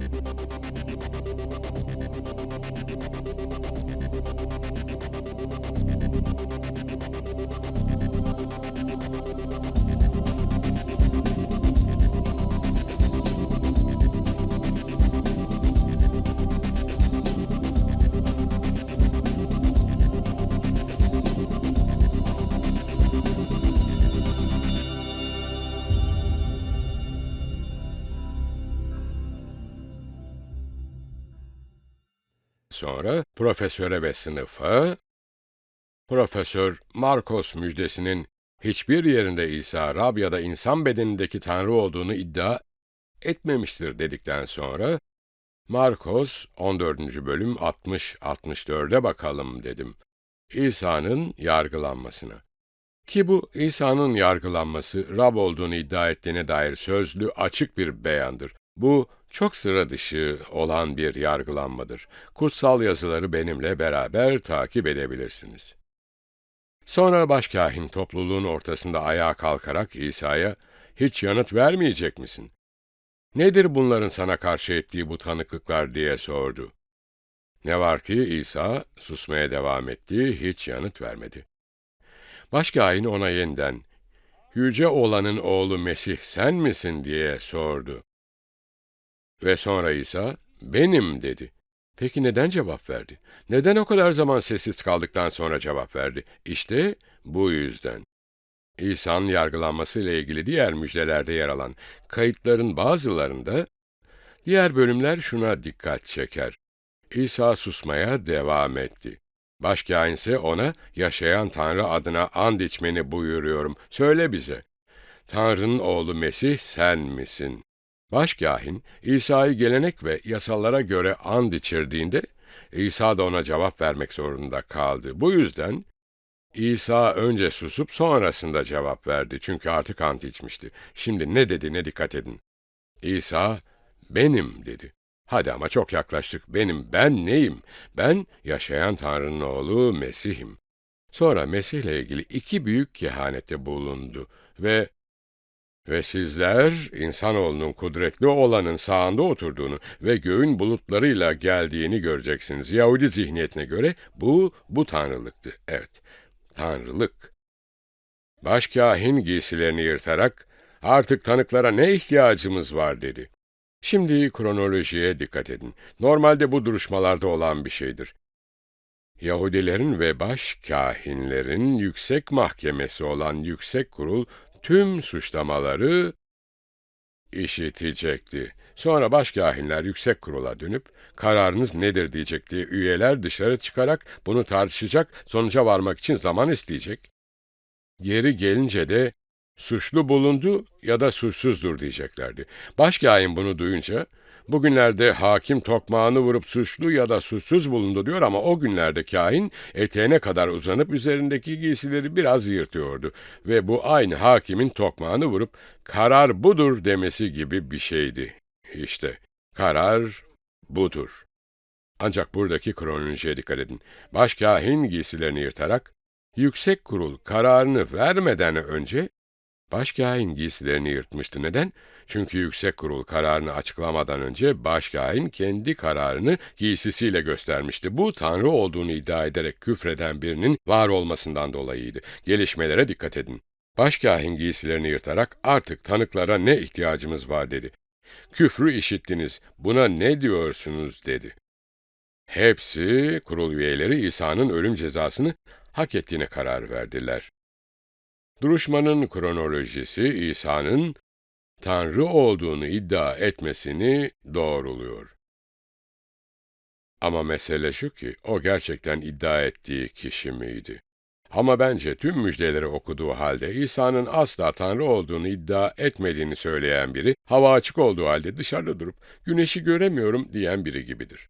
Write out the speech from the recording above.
Música Sonra profesöre ve sınıfa, Profesör Marcos müjdesinin hiçbir yerinde İsa, Rab ya da insan bedenindeki Tanrı olduğunu iddia etmemiştir dedikten sonra, Markos 14. bölüm 60-64'e bakalım dedim. İsa'nın yargılanmasına. Ki bu İsa'nın yargılanması Rab olduğunu iddia ettiğine dair sözlü açık bir beyandır. Bu çok sıra dışı olan bir yargılanmadır. Kutsal yazıları benimle beraber takip edebilirsiniz. Sonra başkâhin topluluğun ortasında ayağa kalkarak İsa'ya, hiç yanıt vermeyecek misin? Nedir bunların sana karşı ettiği bu tanıklıklar diye sordu. Ne var ki İsa susmaya devam etti, hiç yanıt vermedi. Başkâhin ona yeniden, Yüce olanın oğlu Mesih sen misin diye sordu. Ve sonra İsa, benim dedi. Peki neden cevap verdi? Neden o kadar zaman sessiz kaldıktan sonra cevap verdi? İşte bu yüzden. İsa'nın yargılanması ile ilgili diğer müjdelerde yer alan kayıtların bazılarında, diğer bölümler şuna dikkat çeker. İsa susmaya devam etti. Başkâhin ise ona, yaşayan Tanrı adına and içmeni buyuruyorum, söyle bize. Tanrı'nın oğlu Mesih sen misin? Başkâhin, İsa'yı gelenek ve yasalara göre and içirdiğinde, İsa da ona cevap vermek zorunda kaldı. Bu yüzden, İsa önce susup sonrasında cevap verdi. Çünkü artık ant içmişti. Şimdi ne dediğine dikkat edin. İsa, benim dedi. Hadi ama çok yaklaştık. Benim, ben neyim? Ben, yaşayan Tanrı'nın oğlu Mesih'im. Sonra Mesih ile ilgili iki büyük kehanette bulundu ve ve sizler, insanoğlunun kudretli olanın sağında oturduğunu ve göğün bulutlarıyla geldiğini göreceksiniz. Yahudi zihniyetine göre bu, bu tanrılıktı. Evet, tanrılık. Başkâhin giysilerini yırtarak, artık tanıklara ne ihtiyacımız var dedi. Şimdi kronolojiye dikkat edin. Normalde bu duruşmalarda olan bir şeydir. Yahudilerin ve baş kahinlerin yüksek mahkemesi olan yüksek kurul tüm suçlamaları işitecekti. Sonra başkahinler yüksek kurula dönüp kararınız nedir diyecekti. Üyeler dışarı çıkarak bunu tartışacak, sonuca varmak için zaman isteyecek. Geri gelince de suçlu bulundu ya da suçsuzdur diyeceklerdi. Başkahin bunu duyunca Bugünlerde hakim tokmağını vurup suçlu ya da suçsuz bulundu diyor ama o günlerde kahin eteğine kadar uzanıp üzerindeki giysileri biraz yırtıyordu. Ve bu aynı hakimin tokmağını vurup karar budur demesi gibi bir şeydi. İşte karar budur. Ancak buradaki kronolojiye dikkat edin. Başkahin giysilerini yırtarak yüksek kurul kararını vermeden önce Başkâhin giysilerini yırtmıştı. Neden? Çünkü yüksek kurul kararını açıklamadan önce başkâhin kendi kararını giysisiyle göstermişti. Bu Tanrı olduğunu iddia ederek küfreden birinin var olmasından dolayıydı. Gelişmelere dikkat edin. Başkâhin giysilerini yırtarak artık tanıklara ne ihtiyacımız var dedi. Küfrü işittiniz, buna ne diyorsunuz dedi. Hepsi kurul üyeleri İsa'nın ölüm cezasını hak ettiğine karar verdiler. Duruşmanın kronolojisi İsa'nın Tanrı olduğunu iddia etmesini doğruluyor. Ama mesele şu ki, o gerçekten iddia ettiği kişi miydi? Ama bence tüm müjdeleri okuduğu halde İsa'nın asla Tanrı olduğunu iddia etmediğini söyleyen biri, hava açık olduğu halde dışarıda durup güneşi göremiyorum diyen biri gibidir.